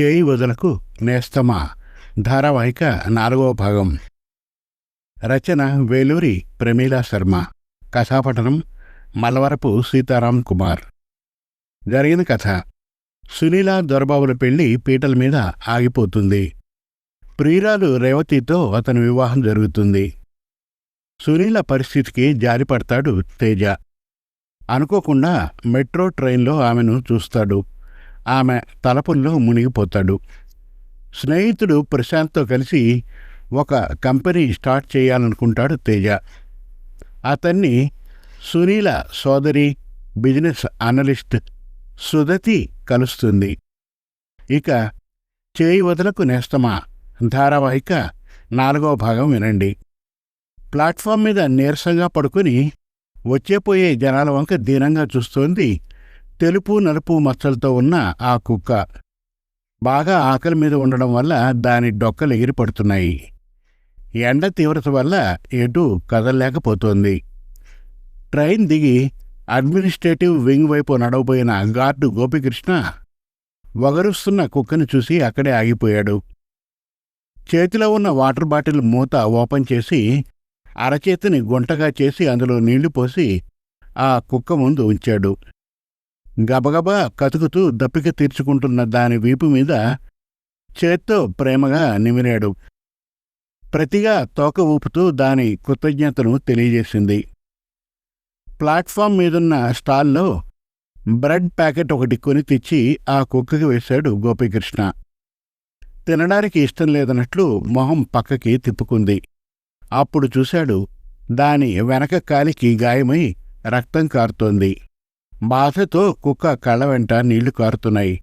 చేయి వదలకు నేస్తమా? ధారావాహిక నాలుగవ భాగం. రచన వేలూరి ప్రమీలా శర్మ. కథాపఠనం మలవరపు సీతారాం కుమార్. జరిగిన కథ. సునీల దొరబాబుల పెళ్ళి పీటల మీద ఆగిపోతుంది. ప్రియురాలు రేవతితో అతని వివాహం జరుగుతుంది. సునీల పరిస్థితికి జారిపడతాడు తేజ. అనుకోకుండా మెట్రో ట్రైన్లో ఆమెను చూస్తాడు. ఆమె తలపుల్లో మునిగిపోతాడు. స్నేహితుడు ప్రశాంత్తో కలిసి ఒక కంపెనీ స్టార్ట్ చేయాలనుకుంటాడు తేజ. అతన్ని సునీల సోదరి బిజినెస్ అనలిస్ట్ సుదతి కలుస్తుంది. ఇక చేయి వదలకు నేస్తమా? ధారావాహిక నాలుగవ భాగం వినండి. ప్లాట్ఫామ్ మీద నీరసంగా పడుకుని వచ్చేపోయే జనాల వంక దీనంగా చూస్తోంది తెలుపు నలుపు మచ్చలతో ఉన్న ఆ కుక్క. బాగా ఆకలి మీద ఉండడం వల్ల దాని డొక్కలు ఎగిరిపడుతున్నాయి. ఎండ తీవ్రత వల్ల ఎటు కదలలేకపోతోంది. ట్రైన్ దిగి అడ్మినిస్ట్రేటివ్ వింగ్ వైపు నడవబోయిన గార్డు గోపికృష్ణ వగరుస్తున్న కుక్కను చూసి అక్కడే ఆగిపోయాడు. చేతిలో ఉన్న వాటర్ బాటిల్ మూత ఓపెన్ చేసి అరచేతిని గుంటగా చేసి అందులో నీళ్ళు పోసి ఆ కుక్క ముందు ఉంచాడు. గబగబా కతుకుతూ దప్పిక తీర్చుకుంటున్న దాని వీపు మీద చేత్తో ప్రేమగా నిమిరాడు. ప్రతిగా తోక ఊపుతూ దాని కృతజ్ఞతను తెలియజేసింది. ప్లాట్ఫామ్ మీదున్న స్టాల్లో బ్రెడ్ ప్యాకెట్ ఒకటి కొని తెచ్చి ఆ కుక్కకి వేశాడు గోపీకృష్ణ. తినడానికి ఇష్టం లేదన్నట్లు మొహం పక్కకి తిప్పుకుంది. అప్పుడు చూశాడు దాని వెనక కాలికి గాయమై రక్తం కారుతోంది. బాధతో కుక్క కళ్ళ వెంట నీళ్ళు కారుతున్నాయి.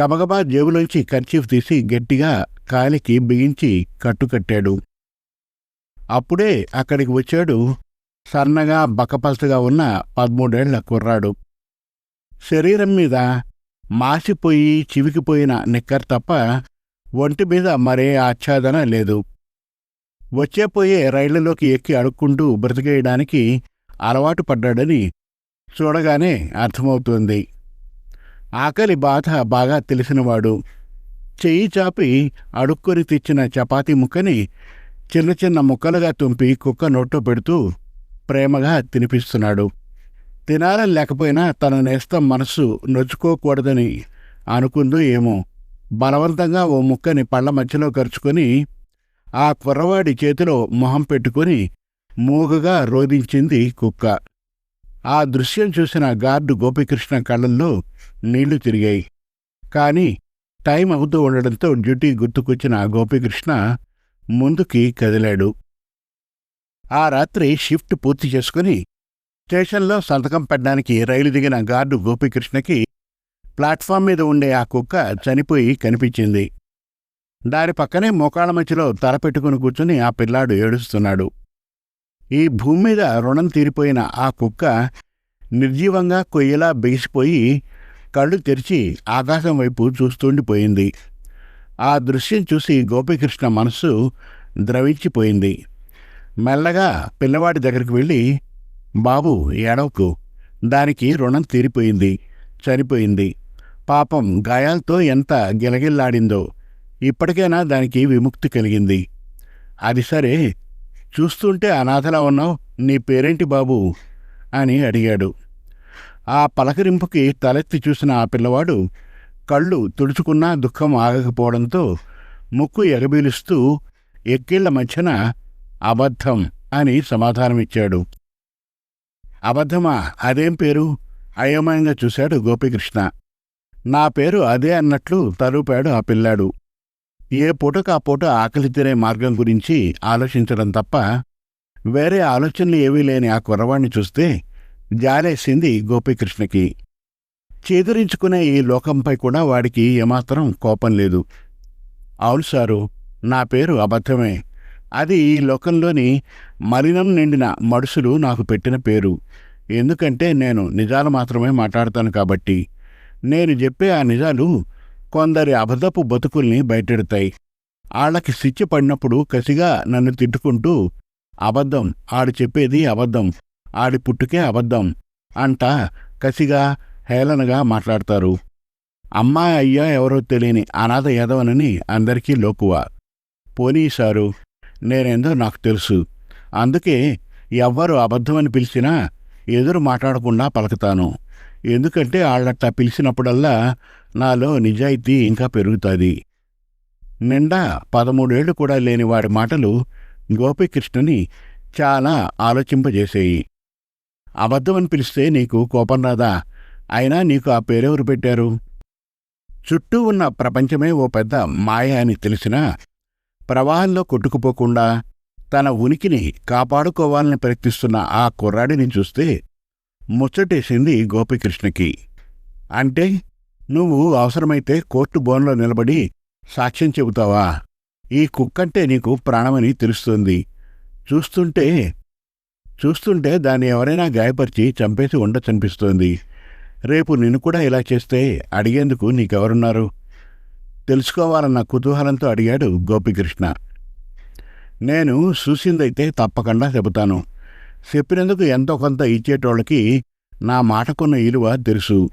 గబగబా జేబులోంచి కర్చీఫ్ తీసి గట్టిగా కాలికి బిగించి కట్టుకట్టాడు. అప్పుడే అక్కడికి వచ్చాడు సన్నగా బక్కపలసగా ఉన్న పదమూడేళ్ళ కుర్రాడు. శరీరం మీద మాసిపోయి చివికిపోయిన నిక్కర్ తప్ప ఒంటి మీద మరే ఆచ్ఛాదన లేదు. వచ్చేపోయే రైళ్ళలోకి ఎక్కి అడుక్కుంటూ బ్రతికేయడానికి అలవాటు పడ్డాడని చూడగానే అర్థమవుతోంది. ఆకలి బాధ బాగా తెలిసినవాడు చెయ్యి చాపి అడుక్కొని తెచ్చిన చపాతీ ముక్కని చిన్న చిన్న ముక్కలుగా తుంపి కుక్క నోట్లో పెడుతూ ప్రేమగా తినిపిస్తున్నాడు. తినాలని లేకపోయినా తన నేస్తం మనస్సు నొచ్చుకోకూడదని అనుకుందో ఏమో. బలవంతంగా ఓ ముక్కని పళ్ళ మధ్యలో ఖర్చుకొని ఆ కుర్రవాడి చేతిలో మొహం పెట్టుకుని మూగగా రోధించింది కుక్క. ఆ దృశ్యం చూసిన గార్డు గోపికృష్ణ కళ్ళల్లో నీళ్ళు తిరిగాయి. కాని టైం అవుతూ ఉండడంతో డ్యూటీ గుర్తుకొచ్చిన గోపికృష్ణ ముందుకి కదిలాడు. ఆ రాత్రి షిఫ్ట్ పూర్తి చేసుకుని స్టేషన్లో సంతకం పెట్టడానికి రైలు దిగిన గార్డు గోపికృష్ణకి ప్లాట్ఫామ్ మీద ఉండే ఆ కుక్క చనిపోయి కనిపించింది. దాని పక్కనే మోకాళ్ళ మధ్యలో తలపెట్టుకుని కూర్చుని ఆ పిల్లాడు ఏడుస్తున్నాడు. ఈ భూమి మీద రుణం తీరిపోయిన ఆ కుక్క నిర్జీవంగా కొయ్యలా బిగిసిపోయి కళ్ళు తెరిచి ఆకాశం వైపు చూస్తుండిపోయింది. ఆ దృశ్యం చూసి గోపీకృష్ణ మనస్సు ద్రవించిపోయింది. మెల్లగా పిల్లవాడి దగ్గరికి వెళ్ళి బాబు ఏడవకు. దానికి రుణం తీరిపోయింది చనిపోయింది. పాపం గాయాలతో ఎంత గిలగిల్లాడిందో. ఇప్పటికైనా దానికి విముక్తి కలిగింది. అది సరే చూస్తుంటే అనాథలా ఉన్నావు నీ పేరేంటి బాబు? అని అడిగాడు. ఆ పలకరింపుకి తలెత్తి చూసిన ఆ పిల్లవాడు కళ్ళు తుడుచుకున్నా దుఃఖం ఆగకపోవడంతో ముక్కు ఎగబీలుస్తూ ఎక్కిళ్ళ మధ్యన అబద్ధం అని సమాధానమిచ్చాడు. అబద్ధమా? అదేం పేరు? అయోమయంగా చూశాడు గోపికృష్ణ. నా పేరు అదే అన్నట్లు తలూపాడు ఆ పిల్లాడు. ఏ పూటకు ఆ పూట ఆకలి తినే మార్గం గురించి ఆలోచించడం తప్ప వేరే ఆలోచనలు ఏవీ లేని ఆ కుర్రవాణ్ణి చూస్తే జాలేసింది గోపీకృష్ణకి. చేదురించుకునే ఈ లోకంపై కూడా వాడికి ఏమాత్రం కోపం లేదు. అవును సారు నా పేరు అబద్ధమే. అది ఈ లోకంలోని మలినం నిండిన మడుసులు నాకు పెట్టిన పేరు. ఎందుకంటే నేను నిజాలు మాత్రమే మాట్లాడతాను కాబట్టి. నేను చెప్పే ఆ నిజాలు కొందరి అబద్ధపు బతుకుల్ని బయటెడతాయి. ఆళ్ళకి శిక్ష పడినప్పుడు కసిగా నన్ను తిట్టుకుంటూ అబద్ధం ఆడు చెప్పేది అబద్ధం ఆడి పుట్టుకే అబద్ధం అంటా కసిగా హేళనగా మాట్లాడతారు. అమ్మా అయ్యా ఎవరో తెలియని అనాథ యదవనని అందరికీ లోకువ. పోనీ సారు నేనేందో నాకు తెలుసు. అందుకే ఎవ్వరు అబద్ధమని పిలిచినా ఎదురు మాట్లాడకుండా పలుకుతాను. ఎందుకంటే వాళ్ళట్లా పిలిచినప్పుడల్లా నాలో నిజాయితీ ఇంకా పెరుగుతుంది. నిండా పదమూడేళ్ళు కూడా లేని వాడి మాటలు గోపీకృష్ణని చాలా ఆలోచింపజేసేయి. అబద్ధమని పిలిస్తే నీకు కోపం రాదా? అయినా నీకు ఆ పేరెవరు పెట్టారు? చుట్టూ ఉన్న ప్రపంచమే ఓ పెద్ద మాయ అని తెలిసినా ప్రవాహంలో కొట్టుకుపోకుండా తన ఉనికిని కాపాడుకోవాలని ప్రయత్నిస్తున్న ఆ కుర్రాడిని చూస్తే ముచ్చటేసింది గోపికృష్ణకి. అంటే నువ్వు అవసరమైతే కోర్టు బోన్లో నిలబడి సాక్ష్యం చెబుతావా? ఈ కుక్కంటే నీకు ప్రాణమని తెలుస్తుంది. చూస్తుంటే చూస్తుంటే దాన్ని ఎవరైనా గాయపరిచి చంపేసి ఉండచనిపిస్తోంది రేపు నిన్ను కూడా ఇలా చేస్తే అడిగేందుకు నీకెవరున్నారు? తెలుసుకోవాలన్న కుతూహలంతో అడిగాడు గోపికృష్ణ. నేను చూసిందైతే తప్పకుండా చెబుతాను. చెప్పినందుకు ఎంతో కొంత ఇచ్చేటోళ్ళకి నా మాటకున్న ఇలువ తెలుసు.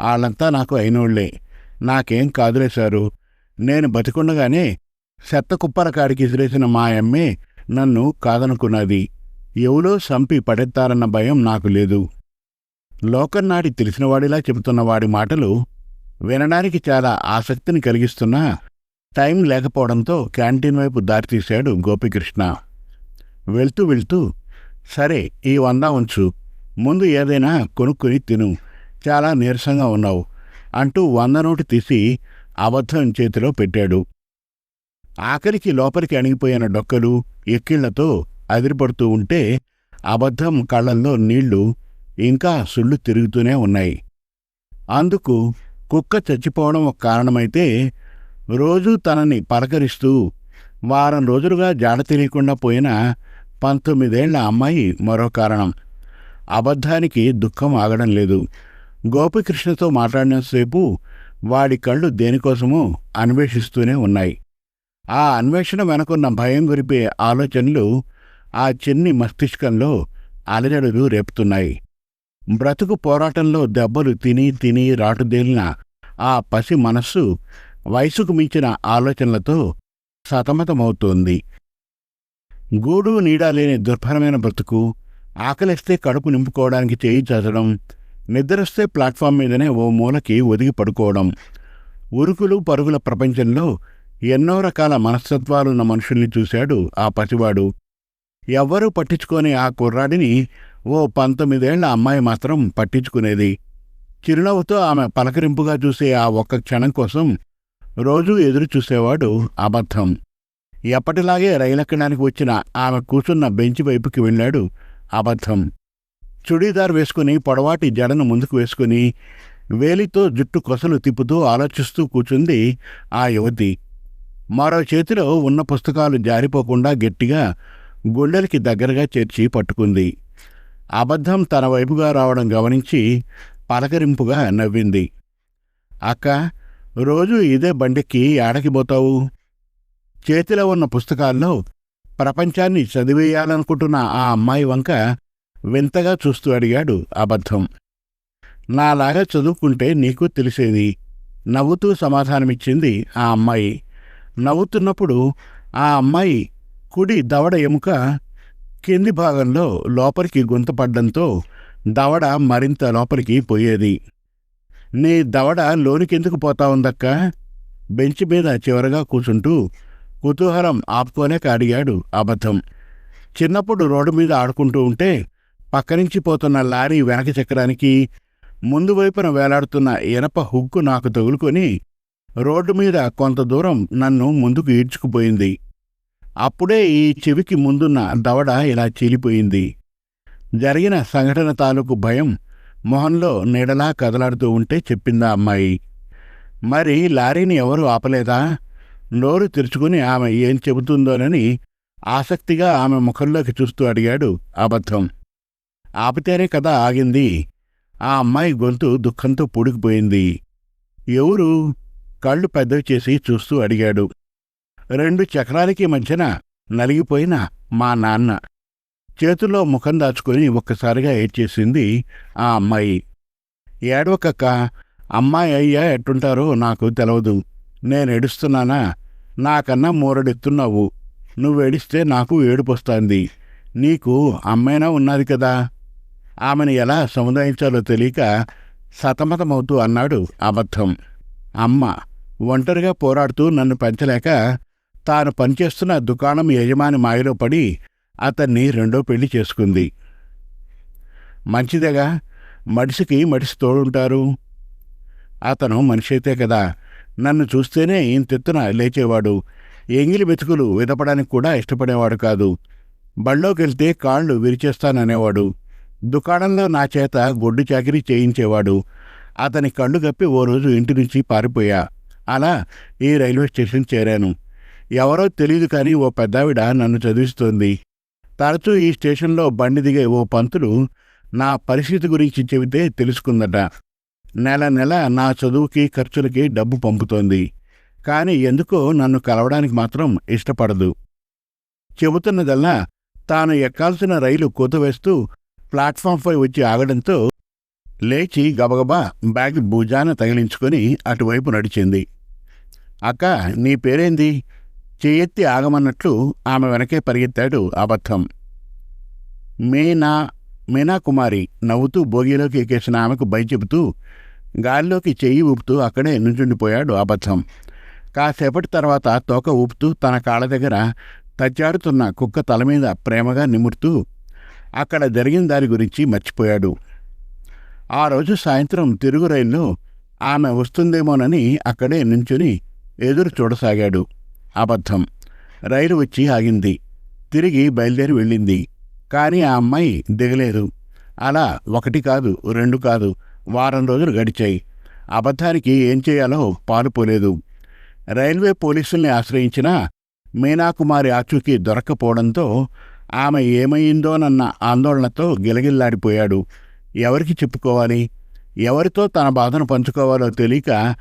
వాళ్ళంతా నాకు అయినోళ్ళే. నాకేం కాదులే సారు. నేను బతికుండగానే చెత్త కుప్పర కాడికి విసిరేసిన మా అమ్మే నన్ను కాదనుకున్నది. ఎవలో సంపి పడెత్తారన్న భయం నాకు లేదు. లోకన్నాటి తెలిసినవాడిలా చెబుతున్న వాడి మాటలు వినడానికి చాలా ఆసక్తిని కలిగిస్తున్నా టైం లేకపోవడంతో క్యాంటీన్ వైపు దారితీశాడు గోపికృష్ణ. వెళ్తూ వెళ్తూ సరే ఈ వంద ఉంచు. ముందు ఏదైనా కొనుక్కుని తిను. చాలా నీరసంగా ఉన్నావు. అంటూ వంద నోటు తీసి అబద్ధం చేతిలో పెట్టాడు. ఆఖరికి లోపలికి అణిగిపోయిన డొక్కలు ఎక్కిళ్ళతో అదిరిపడుతూ ఉంటే అబద్ధం కళ్ళల్లో నీళ్ళు ఇంకా సుళ్ళు తిరుగుతూనే ఉన్నాయి. అందుకు కుక్క చచ్చిపోవడం ఒక కారణమైతే రోజూ తనని పలకరిస్తూ వారం రోజులుగా జాడ తెలియకుండా పోయిన పంతొమ్మిదేళ్ళ అమ్మాయి మరో కారణం. అబద్ధానికి దుఃఖం ఆగడం లేదు. గోపికృష్ణతో మాట్లాడినంతసేపు వాడి కళ్ళు దేనికోసమో అన్వేషిస్తూనే ఉన్నాయి. ఆ అన్వేషణ వెనకున్న భయం గురిపే ఆలోచనలు ఆ చిన్ని మస్తిష్కంలో అలజడులు రేపుతున్నాయి. బ్రతుకు పోరాటంలో దెబ్బలు తిని తిని రాటుదేలిన ఆ పసి మనస్సు వయసుకు మించిన ఆలోచనలతో సతమతమవుతోంది. గూడు నీడ లేని దుర్భరమైన బ్రతుకు ఆకలిస్తే కడుపు నింపుకోవడానికి చేయి చదడం నిద్రస్తే ప్లాట్ఫామ్ మీదనే ఓ మూలకి ఒదిగి పడుకోవడం. ఉరుకులు పరుగుల ప్రపంచంలో ఎన్నో రకాల మనస్తత్వాలున్న మనుషుల్ని చూశాడు ఆ పసివాడు. ఎవ్వరూ పట్టించుకోని ఆ కుర్రాడిని ఓ పంతొమ్మిదేళ్ళ అమ్మాయి మాత్రం పట్టించుకునేది. చిరునవ్వుతో ఆమె పలకరింపుగా చూసే ఆ ఒక్క క్షణం కోసం రోజూ ఎదురు చూసేవాడు అబద్ధం. ఎప్పటిలాగే రైలెక్కడానికి వచ్చిన ఆమె కూర్చున్న బెంచి వైపుకి వెళ్ళాడు. అబద్ధం. చుడీదార్ వేసుకుని పొడవాటి జడను ముందుకు వేసుకుని వేలితో జుట్టు కొసలు తిప్పుతూ ఆలోచిస్తూ కూర్చుంది ఆ యువతి. మరో చేతిలో ఉన్న పుస్తకాలు జారిపోకుండా గట్టిగా గుండెలకి దగ్గరగా చేర్చి పట్టుకుంది. అబద్ధం తన వైపుగా రావడం గమనించి పలకరింపుగా నవ్వింది. అక్క రోజు ఇదే బండికి ఏడకి పోతావు? చేతిలో ఉన్న పుస్తకాల్లో ప్రపంచాన్ని చదివేయాలనుకుంటున్న ఆ అమ్మాయి వంక వింతగా చూస్తూ అడిగాడు అబద్ధం. నాలాగా చదువుకుంటే నీకు తెలిసేది? నవ్వుతూ సమాధానమిచ్చింది ఆ అమ్మాయి. నవ్వుతున్నప్పుడు ఆ అమ్మాయి కుడి దవడ ఎముక కింది భాగంలో లోపలికి గుంతపడ్డంతో దవడ మరింత లోపలికి పోయేది. నీ దవడ లోనికెందుకు పోతా ఉందక్క? బెంచ్ మీద చివరగా కూర్చుంటూ కుతూహలం ఆపుకోలేక అడిగాడు అబద్ధం. చిన్నప్పుడు రోడ్డు మీద ఆడుకుంటూ ఉంటే పక్కనుంచి పోతున్న లారీ వెనక చక్రానికి ముందు వైపున వేలాడుతున్న ఇనప హుక్కు నాకు తగులుకొని రోడ్డు మీద కొంత దూరం నన్ను ముందుకు ఈడ్చుకుపోయింది. అప్పుడే ఈ చెవికి ముందున్న దవడ ఇలా చీలిపోయింది. జరిగిన సంఘటన తాలూకు భయం మొహంలో నీడలా కదలాడుతూ ఉంటే చెప్పిందా అమ్మాయి. మరి లారీని ఎవరు ఆపలేదా? నోరు తెరుచుకుని ఆమె ఏం చెబుతుందోనని ఆసక్తిగా ఆమె ముఖంలోకి చూస్తూ అడిగాడు అబద్ధం. ఆపితేనే కథ ఆగింది. ఆ అమ్మాయి గొంతు దుఃఖంతో పూడికిపోయింది. ఎవరు? కళ్ళు పెద్దవి చేసి చూస్తూ అడిగాడు. రెండు చక్రాలకి మధ్యన నలిగిపోయిన మా నాన్న. చేతుల్లో ముఖం దాచుకొని ఒక్కసారిగా ఏడ్చేసింది ఆ అమ్మాయి. ఏడవకక్క అమ్మాయి అయ్యా ఎట్టుంటారో నాకు తెలవదు. నేను ఏడుస్తున్నానా నాకన్నా మూరడెత్తున్నావు. నువ్వు ఏడిస్తే నాకు ఏడుపొస్తుంది. నీకు అమ్మైనా ఉన్నది కదా. ఆమెను ఎలా సముదాయించాలో తెలియక సతమతమవుతూ అన్నాడు అబద్ధం. అమ్మ ఒంటరిగా పోరాడుతూ నన్ను పెంచలేక తాను పనిచేస్తున్న దుకాణం యజమాని మాయలో పడి అతన్ని రెండో పెళ్ళి చేసుకుంది. మంచిదేగా? మడిసికి మడిసి తోడుంటారు. అతను మనిషి అయితే కదా. నన్ను చూస్తేనే ఇంతెత్తున లేచేవాడు. ఎంగిలి బెతుకులు విదపడానికి కూడా ఇష్టపడేవాడు కాదు. బళ్ళోకెళ్తే కాళ్ళు విరిచేస్తాననేవాడు. దుకాణంలో నా చేత గొడ్డు చాకిరీ చేయించేవాడు. అతని కళ్ళు కప్పి ఓ రోజు ఇంటి నుంచి పారిపోయా. అలా ఈ రైల్వే స్టేషన్ చేరాను. ఎవరో తెలియదు కానీ ఓ పెద్దావిడ నన్ను చదివిస్తోంది. తరచూ ఈ స్టేషన్లో బండి దిగే ఓ పంతులు నా పరిస్థితి గురించి చెబితే తెలుసుకుందట. నెల నెల నా చదువుకి ఖర్చులకి డబ్బు పంపుతోంది. కాని ఎందుకో నన్ను కలవడానికి మాత్రం ఇష్టపడదు. చెబుతున్నదల్లా తాను ఎక్కాల్సిన రైలు కూతవేస్తూ ప్లాట్ఫామ్పై వచ్చి ఆగడంతో లేచి గబగబా బ్యాగ్ భుజాన తగిలించుకొని అటువైపు నడిచింది. అక్క నీ పేరేంది? చెయ్యెత్తి ఆగమన్నట్లు ఆమె వెనకే పరిగెత్తాడు అబద్ధం. మీనా మీనా కుమారి నవ్వుతూ భోగిలోకి ఎక్కేసిన ఆమెకు బై చెబుతూ గాలిలోకి చెయ్యి ఊపుతూ అక్కడే నుంచుండిపోయాడు అబద్ధం. కాసేపటి తర్వాత తోక ఊపుతూ తన కాళ్ళ దగ్గర తచ్చాడుతున్న కుక్క తల మీద ప్రేమగా నిమురుతూ అక్కడ జరిగిన దాని గురించి మర్చిపోయాడు. ఆ రోజు సాయంత్రం తిరుగు రైల్లో ఆమె వస్తుందేమోనని అక్కడే నుంచుని ఎదురు చూడసాగాడు. అబద్ధం. రైలు వచ్చి ఆగింది. తిరిగి బయలుదేరి వెళ్ళింది. కానీ ఆ అమ్మాయి దిగలేదు. అలా ఒకటి కాదు రెండు కాదు వారం రోజులు గడిచాయి. అబద్ధానికి ఏం చేయాలో పాలుపోలేదు. రైల్వే పోలీసుల్ని ఆశ్రయించినా మీనాకుమారి ఆచూకీ దొరక్కపోవడంతో ఆమె ఏమైందోనన్న ఆందోళనతో గిలగిల్లాడిపోయాడు. ఎవరికి చెప్పుకోవాలి? ఎవరితో తన బాధను పంచుకోవాలో తెలియక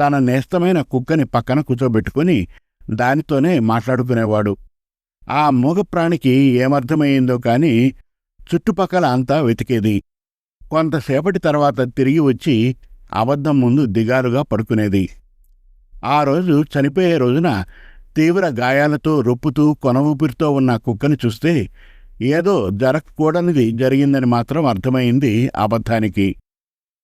తన నేస్తమైన కుక్కని పక్కన కూర్చోబెట్టుకుని దానితోనే మాట్లాడుకునేవాడు. ఆ మూగప్రాణికి ఏమర్థమయ్యిందో కాని చుట్టుపక్కల అంతా వెతికేది. కొంతసేపటి తర్వాత తిరిగి వచ్చి అబద్ధం ముందు దిగాలుగా పడుకునేది. ఆ రోజు చనిపోయే రోజున తీవ్ర గాయాలతో రొప్పుతూ కొన ఊపిరితో ఉన్న కుక్కను చూస్తే ఏదో జరగకూడనిది జరిగిందని మాత్రం అర్థమైంది అబద్ధానికి.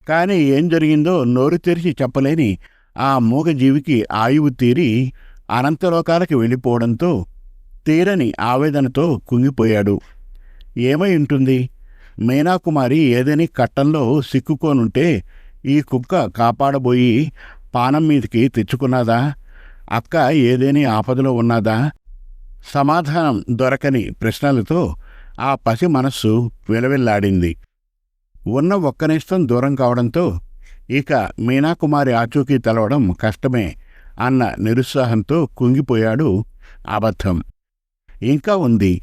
కాని ఏం జరిగిందో నోరు తెరిచి చెప్పలేని ఆ మూగజీవికి ఆయువు తీరి అనంతలోకాలకి వెళ్ళిపోవడంతో తీరని ఆవేదనతో కుంగిపోయాడు. ఏమై ఉంటుంది? మీనాకుమారి ఏదని కట్టంలో సిక్కుకోనుంటే ఈ కుక్క కాపాడబోయి పానం మీదికి తెచ్చుకున్నదా? అక్క ఏదేని ఆపదలో ఉన్నదా? సమాధానం దొరకని ప్రశ్నలతో ఆ పసి మనస్సు విలవిల్లాడింది. ఉన్న ఒక్కనిష్టం దూరం కావడంతో ఇక మీనాకుమారి ఆచూకీ తెలవడం కష్టమే అన్న నిరుత్సాహంతో కుంగిపోయాడు అబద్ధం. ఇంకా ఉంది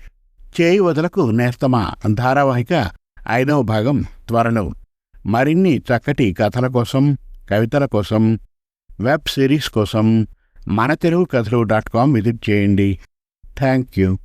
చేయి వదలకు నేస్తమా? ధారావాహిక ఐదవ భాగం త్వరలో. మరిన్ని చక్కటి కథల కోసం కవితల కోసం వెబ్ సిరీస్ కోసం మన తెలుగు కథలు డాట్ కామ్ విజిట్ చేయండి. Thank you.